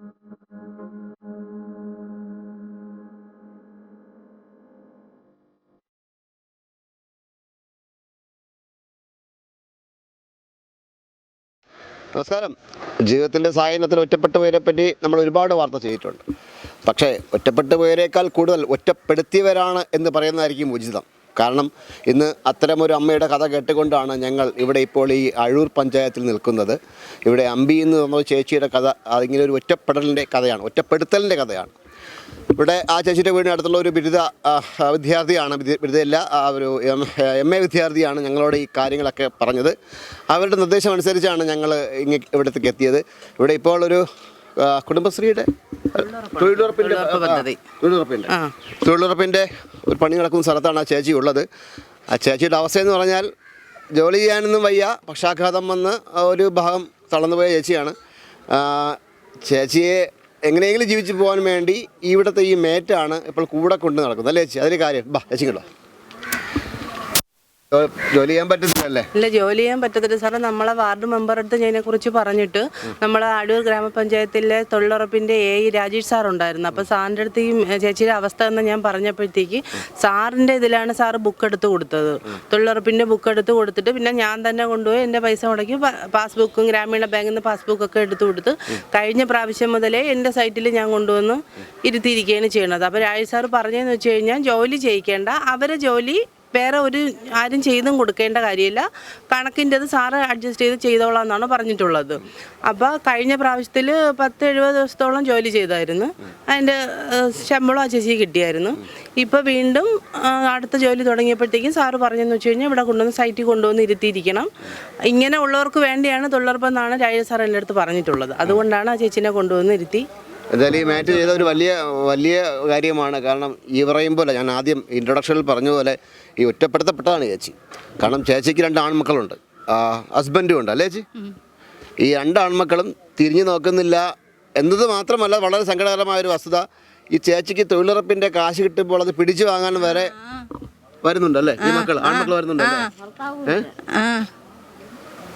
നമസ്കാരം. ജീവിതത്തിന്റെ സായനത്തിൽ ഒറ്റപ്പെട്ട പേരെ പറ്റി നമ്മൾ ഒരുപാട് വാർത്ത ചെയ്തിട്ടുണ്ട്. പക്ഷേ ഒറ്റപ്പെട്ട പേരേക്കാൾ കൂടുതൽ ഒറ്റപ്പെടുത്തിയവരാണ് എന്ന് പറയുന്നതായിരിക്കും ഉചിതം. കാരണം ഇന്ന് അത്തരമൊരു അമ്മയുടെ കഥ കേട്ടുകൊണ്ടാണ് ഞങ്ങൾ ഇവിടെ ഇപ്പോൾ ഈ അഴൂർ പഞ്ചായത്തിൽ നിൽക്കുന്നത്. ഇവിടെ അമ്പി എന്ന് പറഞ്ഞ ചേച്ചിയുടെ കഥ അതിങ്ങനെ ഒരു ഒറ്റപ്പെടലിന്റെ കഥയാണ് ഒറ്റപ്പെടുത്തലിന്റെ കഥയാണ്. ഇവിടെ ആ ചേച്ചിയുടെ വീടിന് അടുത്തുള്ള ഒരു ബിരുദ വിദ്യാർത്ഥിയാണ് ബിരുദയല്ല ഒരു എം എം വിദ്യാർത്ഥിയാണ് ഞങ്ങളോട് ഈ കാര്യങ്ങളൊക്കെ പറഞ്ഞത്. അവരുടെ നിർദ്ദേശം അനുസരിച്ചാണ് ഞങ്ങൾ ഇങ്ങ ഇവിടത്തേക്ക് എത്തിയത്. ഇവിടെ ഇപ്പോൾ ഒരു കുടുംബശ്രീയുടെ തൊഴിലുറപ്പിന്റെ. തൊഴിലുറപ്പിന്റെ തൊഴിലുറപ്പിന്റെ ഒരു പണി നടക്കുന്ന സ്ഥലത്താണ് ആ ചേച്ചി ഉള്ളത്. ആ ചേച്ചിയുടെ അവസ്ഥയെന്ന് പറഞ്ഞാൽ ജോലി ചെയ്യാനൊന്നും വയ്യ പക്ഷാഘാതം വന്ന് ഒരു ഭാഗം തളർന്നുപോയ ചേച്ചിയാണ്. ചേച്ചിയെ എങ്ങനെയെങ്കിലും ജീവിച്ചു പോകാൻ വേണ്ടി ഇവിടുത്തെ ഈ മേറ്റാണ് ഇപ്പോൾ കൂടെ കൊണ്ട് നടക്കുന്നത്. അല്ലേ ചേച്ചി? അതിന് കാര്യം. ബാ ചേച്ചി കേട്ടോ ജോലി ചെയ്യാൻ ഇല്ല ജോലി ചെയ്യാൻ പറ്റത്തില്ല. സാറേ നമ്മളെ വാർഡ് മെമ്പർ അടുത്ത് കുറിച്ച് പറഞ്ഞിട്ട് നമ്മളെ അടൂർ ഗ്രാമപഞ്ചായത്തിലെ തൊഴിലുറപ്പിന്റെ എ ഇ രാജേഷ് സാർ ഉണ്ടായിരുന്നു. അപ്പോൾ സാറിന്റെ അടുത്ത് ഈ ചേച്ചിയുടെ അവസ്ഥ എന്ന് ഞാൻ പറഞ്ഞപ്പോഴത്തേക്ക് സാറിന്റെ ഇതിലാണ് സാറ് ബുക്ക് എടുത്ത് കൊടുത്തത്. തൊഴിലുറപ്പിന്റെ ബുക്ക് എടുത്ത് കൊടുത്തിട്ട് പിന്നെ ഞാൻ തന്നെ കൊണ്ടുപോയി എന്റെ പൈസ മുടക്കി പാസ്ബുക്കും ഗ്രാമീണ ബാങ്കിൽ നിന്ന് പാസ്ബുക്കൊക്കെ എടുത്ത് കൊടുത്ത് കഴിഞ്ഞ പ്രാവശ്യം മുതലേ എന്റെ സൈറ്റിൽ ഞാൻ കൊണ്ടുവന്ന് ഇരുത്തിയിരിക്കുകയാണ് ചെയ്യണത് അപ്പോൾ രാജേഷ് സാർ പറഞ്ഞതെന്ന് വെച്ച് കഴിഞ്ഞാൽ ജോലി ചെയ്യിക്കേണ്ട. അവരെ ജോലി വേറെ ഒരു ആരും ചെയ്തും കൊടുക്കേണ്ട കാര്യമില്ല. കണക്കിന്റെത് സാറ് അഡ്ജസ്റ്റ് ചെയ്ത് ചെയ്തോളാം എന്നാണ് പറഞ്ഞിട്ടുള്ളത്. അപ്പോൾ കഴിഞ്ഞ പ്രാവശ്യത്തിൽ പത്ത് എഴുപത് ദിവസത്തോളം ജോലി ചെയ്തായിരുന്നു. അതിന്റെ ശമ്പളം ആ ചേച്ചി കിട്ടിയായിരുന്നു. ഇപ്പോൾ വീണ്ടും അടുത്ത ജോലി തുടങ്ങിയപ്പോഴത്തേക്കും സാറ് പറഞ്ഞെന്ന് വെച്ച് കഴിഞ്ഞാൽ ഇവിടെ കൊണ്ടുവന്ന് സൈറ്റിൽ കൊണ്ടുവന്ന് ഇരുത്തിയിരിക്കണം. ഇങ്ങനെ ഉള്ളവർക്ക് വേണ്ടിയാണ് തൊഴിലുറപ്പെന്നാണ് രാജ സാർ എന്റെ അടുത്ത് പറഞ്ഞിട്ടുള്ളത്. അതുകൊണ്ടാണ് ആ ചേച്ചിനെ കൊണ്ടുവന്ന് ഇരുത്തി എന്തായാലും ഈ മാറ്റ് ചെയ്ത ഒരു വലിയ വലിയ കാര്യമാണ്. കാരണം ഈ പറയും പോലെ ഞാൻ ആദ്യം ഇൻട്രൊഡക്ഷനിൽ പറഞ്ഞ പോലെ ഈ ഒറ്റപ്പെടുത്തപ്പെട്ടതാണ് ചേച്ചി. കാരണം ചേച്ചിക്ക് രണ്ട് ആൺമക്കളുണ്ട്. ഹസ്ബൻഡും ഉണ്ട് അല്ലേ ചേച്ചി? ഈ രണ്ട് ആൺമക്കളും തിരിഞ്ഞു നോക്കുന്നില്ല എന്നത് മാത്രമല്ല വളരെ സങ്കടകരമായ ഒരു വസ്തുത. ഈ ചേച്ചിക്ക് തൊഴിലുറപ്പിന്റെ കാശ് കിട്ടുമ്പോൾ അത് പിടിച്ചു വാങ്ങാൻ വരെ വരുന്നുണ്ടല്ലേ ഈ മക്കൾ ആൺമക്കൾ വരുന്നുണ്ടല്ലേ?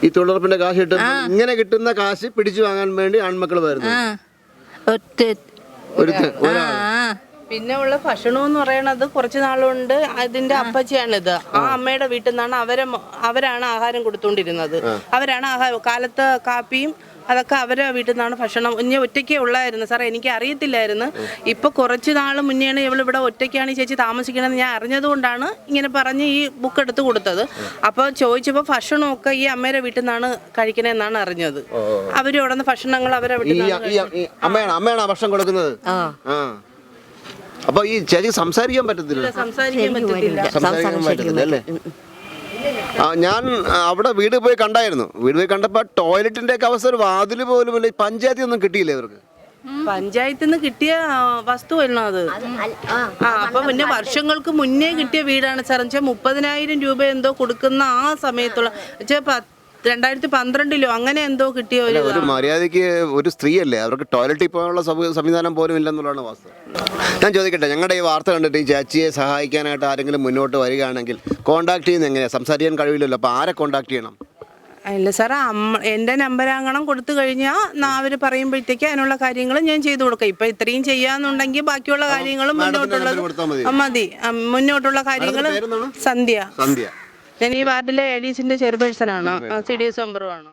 ഈ തൊഴിലുറപ്പിന്റെ കാശ് കിട്ടുമ്പോൾ ഇങ്ങനെ കിട്ടുന്ന കാശ് പിടിച്ചു വാങ്ങാൻ വേണ്ടി ആൺമക്കൾ വരുന്നു. ഒറ്റ ഒരു ഒരാൾ പിന്നെ ഉള്ള ഭക്ഷണം എന്ന് പറയണത് കുറച്ച് നാളുകൊണ്ട് അതിന്റെ അപ്പച്ചിയാണിത്. ആ അമ്മയുടെ വീട്ടിൽ നിന്നാണ് അവരെ അവരാണ് ആഹാരം കൊടുത്തുകൊണ്ടിരുന്നത് അവരാണ് ആഹാരം കാലത്ത് കാപ്പിയും അതൊക്കെ അവരെ വീട്ടിൽ നിന്നാണ് ഭക്ഷണം. ഇനി ഒറ്റയ്ക്കേ ഉള്ളായിരുന്നു. സാറേ എനിക്ക് അറിയത്തില്ലായിരുന്നു. ഇപ്പൊ കുറച്ച് നാൾ മുന്നെയാണ് ഇവൾ ഇവിടെ ഒറ്റയ്ക്കാണ് ഈ ചേച്ചി താമസിക്കണമെന്ന് ഞാൻ അറിഞ്ഞതുകൊണ്ടാണ് ഇങ്ങനെ പറഞ്ഞ് ഈ ബുക്ക് എടുത്ത് കൊടുത്തത്. അപ്പോൾ ചോദിച്ചപ്പോൾ ഭക്ഷണമൊക്കെ ഈ അമ്മയുടെ വീട്ടിൽ നിന്നാണ് കഴിക്കണമെന്നാണ് അറിഞ്ഞത് അവർ അവിടെ നിന്ന് ഭക്ഷണങ്ങൾ അവരെ വീട്ടിൽ നിന്നാണ് അമ്മയാണ് ഭക്ഷണം കൊടുക്കുന്നത്? ആ. അപ്പൊ ഈ ചേച്ചിക്ക് സംസാരിക്കാൻ പറ്റത്തില്ല. സംസാരിക്കാൻ പറ്റത്തില്ല. സംസാരിക്കാൻ പറ്റത്തില്ല അല്ലേ? ഞാൻ അവിടെ വീട് പോയി കണ്ടായിരുന്നു. വീട് പോയി കണ്ടപ്പോൾ ടോയ്ലറ്റിന്റെ ഒക്കെ അവസ്ഥ വാതിൽ വാതിൽ പോലും ഇല്ല. പഞ്ചായത്തിൽ ഒന്നും കിട്ടിയില്ലേ ഇവർക്ക്? പഞ്ചായത്തിൽ നിന്ന് കിട്ടിയ വസ്തു വസ്തുവല്ലോ അത്. ആ അപ്പൊ പിന്നെ വർഷങ്ങൾക്ക് മുന്നേ കിട്ടിയ വീടാണ്. സാർ വെച്ചാൽ മുപ്പതിനായിരം രൂപ എന്തോ കൊടുക്കുന്ന ആ സമയത്തുള്ള വെച്ചാൽ രണ്ടായിരത്തി പന്ത്രണ്ടിലോ അങ്ങനെ എന്തോ കിട്ടിയ ഒരു ഒരു മര്യാദയ്ക്ക് ഒരു സ്ത്രീയല്ലേ? അവർക്ക് ടോയ്ലറ്റിൽ പോകാനുള്ള സംവി- സംവിധാനം പോലും ഇല്ലെന്നുള്ളതാണ് വാസ്തവം. ഞാൻ ചോദിക്കട്ടെ ഞങ്ങളുടെ ഈ വാർത്ത കണ്ടിട്ട് ഈ ചാച്ചിയെ സഹായിക്കാനായിട്ട് ആരെങ്കിലും മുന്നോട്ട് വരികയാണെങ്കിൽ കോൺടാക്ട് ചെയ്യുന്ന എങ്ങനെയാണ് സംസാരിക്കാൻ കഴിയില്ലല്ലോ അപ്പോൾ ആരെ കോൺടാക്ട് ചെയ്യണം? അല്ല സാറേ അമ്മ എന്റെ നമ്പരാങ്കണം കൊടുത്തു കഴിഞ്ഞാൽ അവർ പറയുമ്പോഴത്തേക്ക് അതിനുള്ള കാര്യങ്ങൾ ഞാൻ ചെയ്തു കൊടുക്കാം. ഇപ്പൊ ഇത്രയും ചെയ്യാന്നുണ്ടെങ്കിൽ ബാക്കിയുള്ള കാര്യങ്ങളും മുന്നോട്ടുള്ളത് മതി. മുന്നോട്ടുള്ള കാര്യങ്ങൾ സന്ധ്യ. സന്ധ്യ. ഞാൻ ഈ വാർഡിലെ എഡീസിന്റെ ചെയർപേഴ്സൺ. ആണ് സി ഡി എസ് മെമ്പറുമാണ്.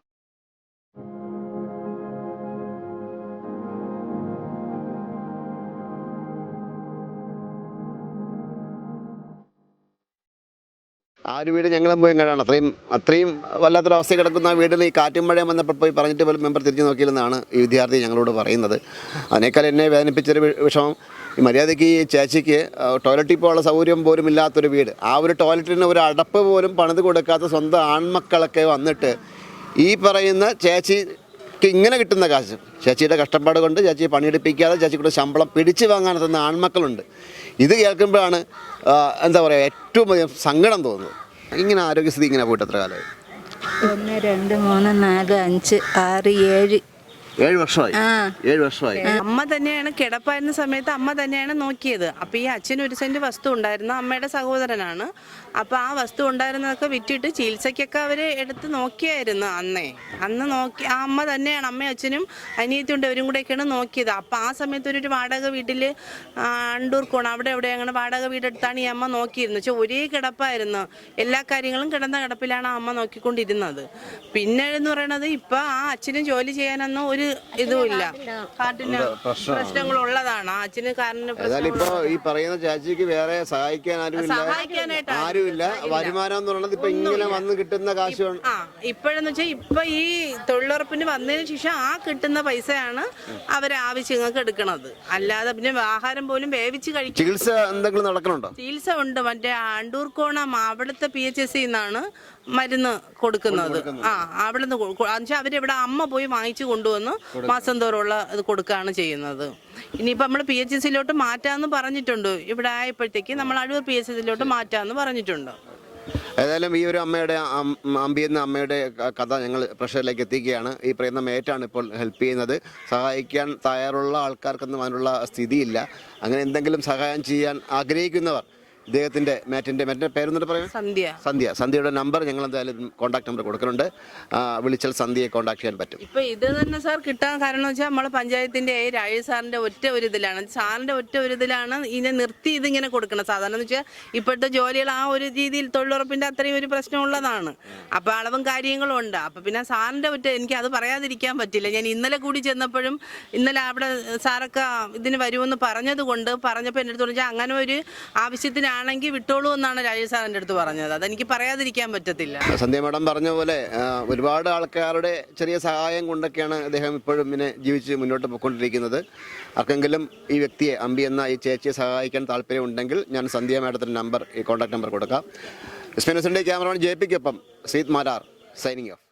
ആ ഒരു വീട് ഞങ്ങളും പോയി കണ്ടാണ് അത്രയും അത്രയും വല്ലാത്തൊരവസ്ഥ കിടക്കുന്ന ആ ഈ കാറ്റും മഴയും വന്നപ്പോൾ പോയി പറഞ്ഞിട്ട് മെമ്പർ തിരിഞ്ഞു നോക്കിയില്ലെന്നാണ് ഈ വിദ്യാർത്ഥി ഞങ്ങളോട് പറയുന്നത്. അതിനേക്കാൾ എന്നെ വേദനിപ്പിച്ചൊരു വിഷമം. ഈ മര്യാദയ്ക്ക് ഈ ചേച്ചിക്ക് ടോയ്ലറ്റിൽ പോകാനുള്ള സൗകര്യം പോലും ഇല്ലാത്തൊരു വീട്. ആ ഒരു ടോയ്ലറ്റിന് ഒരു അടപ്പ് പോലും പണിത് കൊടുക്കാത്ത സ്വന്തം ആൺമക്കളൊക്കെ വന്നിട്ട് ഈ പറയുന്ന ചേച്ചിക്ക് ഇങ്ങനെ കിട്ടുന്ന കാശ്. ചേച്ചിയുടെ കഷ്ടപ്പാട് കൊണ്ട് ചേച്ചിയെ പണിയെടുപ്പിക്കാതെ ചേച്ചിക്കൂടെ ശമ്പളം പിടിച്ചു വാങ്ങാൻ തന്ന ആൺമക്കളുണ്ട്. ഇത് കേൾക്കുമ്പോഴാണ് എന്താ പറയുക ഏറ്റവും അധികം സങ്കടം തോന്നുന്നത്. ഇങ്ങനെ ആരോഗ്യസ്ഥിതി ഇങ്ങനെ പോയിട്ട് എത്ര കാലമായി? ഒന്ന് രണ്ട് മൂന്ന് നാല് അഞ്ച് ആറ് ഏഴ് ഏഴ് വർഷമായി. ഏഴ് വർഷമായി. അമ്മ തന്നെയാണ് കിടപ്പായിരുന്ന സമയത്ത് അമ്മ തന്നെയാണ് നോക്കിയത്. അപ്പൊ ഈ അച്ഛൻ ഒരു സെന്റ് വസ്തു ഉണ്ടായിരുന്നു അമ്മയുടെ സഹോദരനാണ്. അപ്പൊ ആ വസ്തു ഉണ്ടായിരുന്നതൊക്കെ വിറ്റിട്ട് ചികിത്സയ്ക്കൊക്കെ അവർ എടുത്ത് നോക്കിയായിരുന്നു അന്നേ. അന്ന് നോക്കി ആ അമ്മ തന്നെയാണ് അമ്മയും അച്ഛനും അനിയത്തിയുണ്ട് അവരും കൂടെയൊക്കെയാണ് നോക്കിയത്. അപ്പൊ ആ സമയത്ത് ഒരു വാടക വീട്ടിൽ ആ, അണ്ടൂർ കോണം അവിടെ എവിടെ അങ്ങനെ വാടക വീടെടുത്താണ് ഈ അമ്മ നോക്കിയിരുന്നത്. പക്ഷെ ഒരേ കിടപ്പായിരുന്നു. എല്ലാ കാര്യങ്ങളും കിടന്ന കിടപ്പിലാണ് ആ അമ്മ നോക്കിക്കൊണ്ടിരുന്നത്. പിന്നെ എന്ന് പറയണത് ഇപ്പൊ ആ അച്ഛനും ജോലി ചെയ്യാനൊന്നും ഒരു ഇതുമില്ല. ഹാർട്ടിന് പ്രശ്നങ്ങളുള്ളതാണ്. അച്ഛന് കാരണം ഏതായാലും ഇപ്പൊ ഈ പറയുന്ന ചാച്ചിക്ക് വേറെ സഹായിക്കാൻ ആരുമില്ല. സഹായിക്കാനായിട്ട് ആരുമില്ല. വരുമാനം എന്ന് പറയുന്നത് ഇപ്പൊ ഇങ്ങനെ വന്ന് കിട്ടുന്ന കാശ് ആ ഇപ്പോഴെന്ന് വെച്ചാൽ ഇപ്പൊ ഈ തൊഴിലുറപ്പിന് വന്നതിന് ശേഷം ആ കിട്ടുന്ന പൈസയാണ് അവരെ ആവശ്യങ്ങൾക്ക് എടുക്കണത്. അല്ലാതെ പിന്നെ ആഹാരം പോലും വേവിച്ച് കഴിക്കും ചികിത്സ എന്തെങ്കിലും നടക്കണുണ്ടോ? ചികിത്സ ഉണ്ട്. മറ്റേ അണ്ടൂർക്കോണം അവിടുത്തെ പി എച്ച് എസ് സിന്നാണ് മരുന്ന് കൊടുക്കുന്നത്. ആ അവിടെ നിന്ന് അവരിവിടെ അമ്മ പോയി വാങ്ങിച്ചു കൊണ്ടുവന്ന് മാസം തോറുമുള്ള ഇത് കൊടുക്കുകയാണ് ചെയ്യുന്നത്. ഇനിയിപ്പോൾ നമ്മൾ പി എച്ച് സിയിലോട്ട് മാറ്റാമെന്ന് പറഞ്ഞിട്ടുണ്ട്. ഇവിടെ ആയപ്പോഴത്തേക്ക് നമ്മൾ അഴിവ് പി എച്ച് സിയിലോട്ട് മാറ്റാമെന്ന് പറഞ്ഞിട്ടുണ്ട്. ഏതായാലും ഈ ഒരു അമ്മയുടെ അം- അമ്പി എന്ന അമ്മയുടെ കഥ ഞങ്ങൾ പ്രഷറിലേക്ക് എത്തിക്കുകയാണ്. ഈ പറയുന്ന മേറ്റാണ് ഇപ്പോൾ ഹെൽപ്പ് ചെയ്യുന്നത്. സഹായിക്കാൻ തയ്യാറുള്ള ആൾക്കാർക്കൊന്നും അതിനുള്ള സ്ഥിതിയില്ല. അങ്ങനെ എന്തെങ്കിലും സഹായം ചെയ്യാൻ ആഗ്രഹിക്കുന്നവർ ഇദ്ദേഹത്തിന്റെ മാറ്റിന്റെ മാറ്റിന്റെ പേരെന്നിട്ട് പറയാം സന്ധ്യ. സന്ധ്യ. സന്ധ്യയുടെ നമ്പർ ഞങ്ങൾ എന്തായാലും കോൺടാക്ട് നമ്പർ കൊടുക്കുന്നുണ്ട് വിളിച്ചാൽ സന്ധ്യയെ കോൺടാക്ട് ചെയ്യാൻ പറ്റും. ഇപ്പൊ ഇത് തന്നെ സാർ കിട്ടാൻ കാരണം വെച്ചാൽ നമ്മളെ പഞ്ചായത്തിന്റെ രാജേഷ് സാറിന്റെ ഒറ്റ ഒരു ഇതിലാണ്. സാറിന്റെ ഒറ്റ ഒരു ഇതിലാണ് ഇതിനെ നിർത്തി ഇതിങ്ങനെ കൊടുക്കണം സാധാരണ എന്ന് വെച്ചാൽ ഇപ്പോഴത്തെ ജോലികൾ ആ ഒരു രീതിയിൽ തൊഴിലുറപ്പിന്റെ അത്രയും ഒരു പ്രശ്നമുള്ളതാണ് അപ്പൊ അളവും കാര്യങ്ങളും ഉണ്ട്. അപ്പൊ പിന്നെ സാറിന്റെ ഒറ്റ എനിക്ക് അത് പറയാതിരിക്കാൻ പറ്റില്ല. ഞാൻ ഇന്നലെ കൂടി ചെന്നപ്പോഴും ഇന്നലെ അവിടെ സാറൊക്കെ ഇതിന് വരുമെന്ന് പറഞ്ഞത് കൊണ്ട് പറഞ്ഞപ്പോൾ എന്റെ അടുത്ത് പറഞ്ഞാൽ അങ്ങനെ ഒരു ആവശ്യത്തിനാണെങ്കിൽ വിട്ടോളൂ എന്നാണ് രാജേഷ് സാർ എന്റെ അടുത്ത് പറഞ്ഞത്. അതെനിക്ക് പറയാതിരിക്കാൻ പറ്റത്തില്ല. സന്ധ്യ മാഡം പറഞ്ഞ പോലെ ഒരുപാട് ആൾക്കാരുടെ ചെറിയ സഹായം കൊണ്ടൊക്കെയാണ് അദ്ദേഹം ഇപ്പോഴും ഇങ്ങനെ ജീവിച്ച് മുന്നോട്ട് പോയിക്കൊണ്ടിരിക്കുന്നത്. ആർക്കെങ്കിലും ഈ വ്യക്തിയെ അമ്പി എന്ന ഈ ചേച്ചിയെ സഹായിക്കാൻ താല്പര്യമുണ്ടെങ്കിൽ ഞാൻ സന്ധ്യ മാഡത്തിന്റെ നമ്പർ ഈ കോൺടാക്ട് നമ്പർ കൊടുക്കാം. ന്യൂസിന്റെ ക്യാമറമാൻ ജെ പിക്കൊപ്പം സീത് മാരാർ സൈനിങ് ഓഫ്